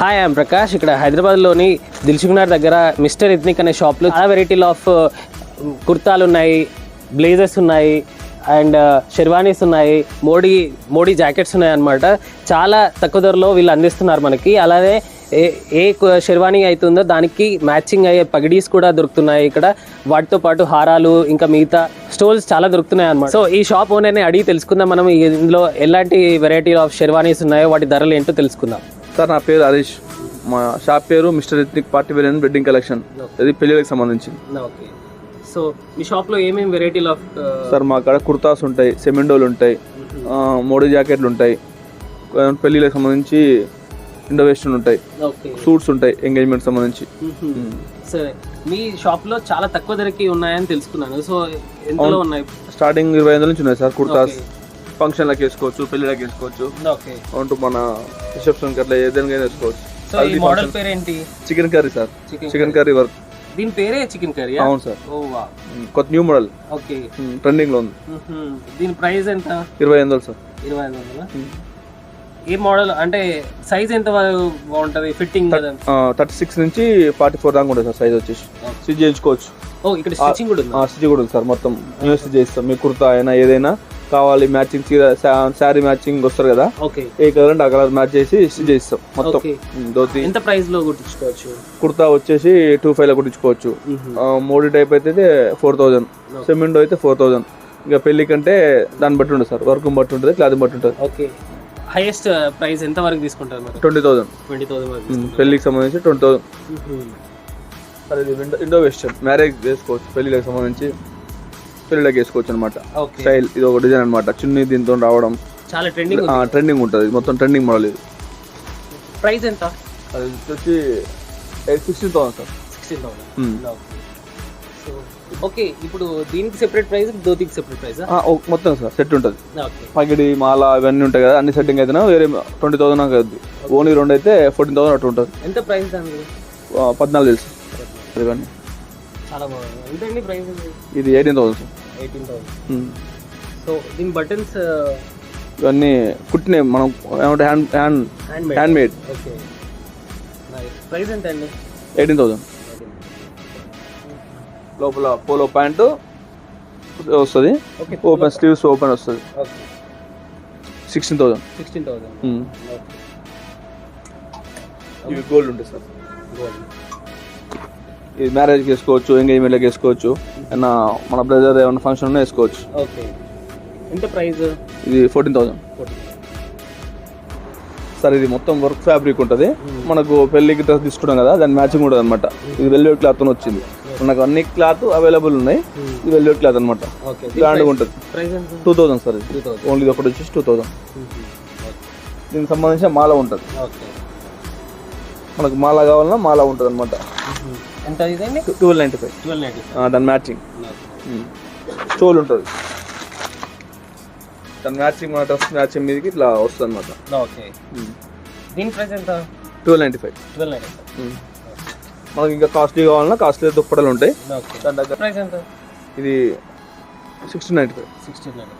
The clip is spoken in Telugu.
హాయ్ ఐఎమ్ ప్రకాష్ ఇక్కడ హైదరాబాద్లోని దిల్సుకునార్ దగ్గర మిస్టర్ ఎథ్నిక్ అనే షాప్లో చాలా వెరైటీలు ఆఫ్ uh, కుర్తాలు ఉన్నాయి బ్లేజర్స్ ఉన్నాయి అండ్ uh, షెర్వానీస్ ఉన్నాయి మోడీ మోడీ జాకెట్స్ ఉన్నాయి అన్నమాట చాలా తక్కువ ధరలో వీళ్ళు అందిస్తున్నారు మనకి. అలానే ఏ ఏ షెర్వానీ అవుతుందో దానికి మ్యాచింగ్ అయ్యే పగిడీస్ కూడా దొరుకుతున్నాయి ఇక్కడ. వాటితో పాటు హారాలు ఇంకా మిగతా స్టోల్స్ చాలా దొరుకుతున్నాయి అన్నమాట సో ఈ షాప్ ఓనర్ని అడిగి తెలుసుకుందాం మనం. ఇందులో ఎలాంటి వెరైటీ ఆఫ్ షెర్వానీస్ ఉన్నాయో వాటి ధరలు ఏంటో తెలుసుకుందాం. సార్ నా పేరు హరీష్. మా షాప్ పేరు mister ethnic party wear and wedding collection ఇది పెళ్ళిళ్ళకి సంబంధించి ఓకే. సో మీ షాప్లో ఏమేమి వెరైటీలు ఆఫ్ సార్ మా కాడ కుర్తాస్ ఉంటాయి సెమెండోలు ఉంటాయి మోడీ జాకెట్లు ఉంటాయి పెళ్ళిళ్ళకి సంబంధించి ఇండో వెస్టర్న్ ఉంటాయి సూట్స్ ఉంటాయి ఎంగేజ్మెంట్ సంబంధించి. సరే మీ షాప్లో చాలా తక్కువ ధరకి ఉన్నాయని తెలుసుకున్నాను. సో ఎంతలో ఉన్నాయి? స్టార్టింగ్ ఇరవై ఐదు నుంచి ఉన్నాయి సార్ కుర్తాస్. ఫంక్షన్లకు వేసుకోవచ్చు పెళ్ళిళ్ళకి వేసుకోవచ్చు. ఓకే. అంటూ మన రిసెప్షన్కి అట్లా ఏదైనా వేసుకోవచ్చు. సో ఈ మోడల్ పేరు ఏంటి chicken curry sir. Chicken curry. Work. దీని పేరే చికెన్ కర్రీ అవును సార్. కొత్త న్యూ మోడల్. ఓకే. ట్రెండింగ్లో ఉంది. దీని ప్రైస్ ఎంత? ఇరవై ఐదు వందలు సార్. ఇరవై ఐదు వందల? ఏ మోడల్ అంటే సైజ్ ఎంత బాగుంటుంది? ఫిట్టింగ్ థర్టీ సిక్స్ నుంచి ఫార్టీ ఫోర్ దాకా ఉంటుంది సార్ సైజ్ వచ్చేసి. స్టిచ్ చేయించుకోవచ్చు. ఓ ఇక్కడ స్టిచ్చింగ్ కూడా ఉంది? స్టిచ్ కూడా ఉంది సార్ మొత్తం. న్యూ స్టిచ్ చేస్తాం మీ కుర్తా అయినా ఏదైనా కావాలి మ్యాచింగ్ శారీ మ్యాచింగ్ వస్తారు కదా? ఓకే ఏ కలర్ అంటే ఆ కలర్ మ్యాచ్ చేసి స్టిచ్ చేస్తాం మొత్తం. ధోతి. ఎంత ప్రైస్లో కుట్టించుకోవచ్చు? కుర్తా వచ్చేసి టూ ఫైవ్లో కుట్టించుకోవచ్చు. మోడీ టైప్ అయితే ఫోర్ థౌజండ్ సెమిండో అయితే ఫోర్ థౌజండ్ ఇంకా పెళ్ళి కంటే దాన్ని బట్టి ఉంటుంది సార్. వర్క్ బట్టి ఉంటుంది క్లాత్ బట్టి ఉంటుంది. ఓకే హైయెస్ట్ ప్రైస్ ఎంత వరకు తీసుకుంటారు మరి? ట్వంటీ థౌజండ్ ట్వంటీ థౌసండ్ పెళ్ళికి సంబంధించి ట్వంటీ థౌసండ్. సరే ఇండో వెస్టర్న్ మ్యారేజ్ వేసుకోవచ్చు పెళ్ళికి సంబంధించి. పెళ్ళిళ్ళకి వేసుకోవచ్చు అనమాట స్టైల్ ఇది ఒక డిజైన్ అనమాట చున్నీ దీంతో రావడం. చాలా ట్రెండింగ్ ట్రెండింగ్ ఉంటుంది. మొత్తం ట్రెండింగ్ మోడల్ ఇది. ప్రైస్ ఎంత? అది వచ్చి sixteen thousand sir. Sixteen thousand okay ఇప్పుడు దీనికి సెపరేట్ ప్రైస్ ధోతికి సెపరేట్ ప్రైస్ మొత్తం సార్. సెట్ ఉంటుంది. పగిడి మాల ఇవన్నీ ఉంటాయి కదా అన్ని సెట్టింగ్ అయితేనే వేరే ట్వంటీ థౌసండ్ అవుద్ది. ఓన్లీ రెండు అయితే ఫోర్టీన్ థౌసండ్ అటు ఉంటుంది. ఎంత ప్రైస్ దానికి? ఆ, పద్నాలుగు తెలుసు. ఇవన్నీ చాలా బాగుంది. అండి ప్రైస్ ఇది? Eighteen thousand sir. Eighteen thousand. So దీని బటన్స్ ఇవన్నీ కుట్టినాయి మనం ఏమంటే hand hand hand made hand made okay price ఎంత అండి? ఎయిటీన్ థౌసండ్ లోపల పోలో ప్యాంటు వస్తుంది. ఓకే ఓపెన్ స్లీవ్స్ ఓపెన్ వస్తుంది. సిక్స్టీన్ థౌసండ్ సిక్స్టీన్ థౌసండ్ ఇవి గోల్డ్ ఉంటాయి సార్. ఇది మ్యారేజ్కి వేసుకోవచ్చు ఎంగేజ్మెంట్కి వేసుకోవచ్చు. ఏమన్నా మన బ్రదర్ ఏమైనా ఫంక్షన్ ఉన్నా వేసుకోవచ్చు. ఓకే ఎంత ప్రైస్ ఇది ఫోర్టీన్ థౌసండ్ సార్ ఇది మొత్తం వర్క్ ఫ్యాబ్రిక్ ఉంటుంది. మనకు పెళ్ళికి డ్రెస్ తీసుకుంటాం కదా దాని మ్యాచింగ్ ఉంటుంది అనమాట ఇది వెల్వెట్ క్లాత్ వచ్చింది. మనకు అన్ని క్లాత్ అవైలబుల్ ఉన్నాయి. ఇది వెల్వెట్ క్లాత్ అనమాట ఓకే బ్రాండ్గా ఉంటుంది. టూ థౌసండ్ సార్ ఇది ఓన్లీ ఇది ఒకటి వచ్చేసి టూ థౌసండ్ దీనికి సంబంధించిన మాల ఉంటుంది. మనకు మాల కావాలన్నా మాల ఉంటుంది అనమాట ఎంత ఇదండి? Twelve ninety five. Twelve ninety దాని మ్యాచింగ్. స్టోల్ ఉంటుంది. దాని మ్యాచింగ్ మన డ్రెస్ మ్యాచింగ్ మీదకి ఇట్లా వస్తుంది అనమాట ఓకే. దీని ప్రైస్ ఎంత? Twelve ninety five. Twelve ninety మనకి ఇంకా కాస్ట్లీ కావాలన్నా కాస్ట్లీ దుప్పటలు ఉంటాయి. దాని దగ్గర ప్రైస్ ఎంత? ఇది sixteen ninety five. Sixteen ninety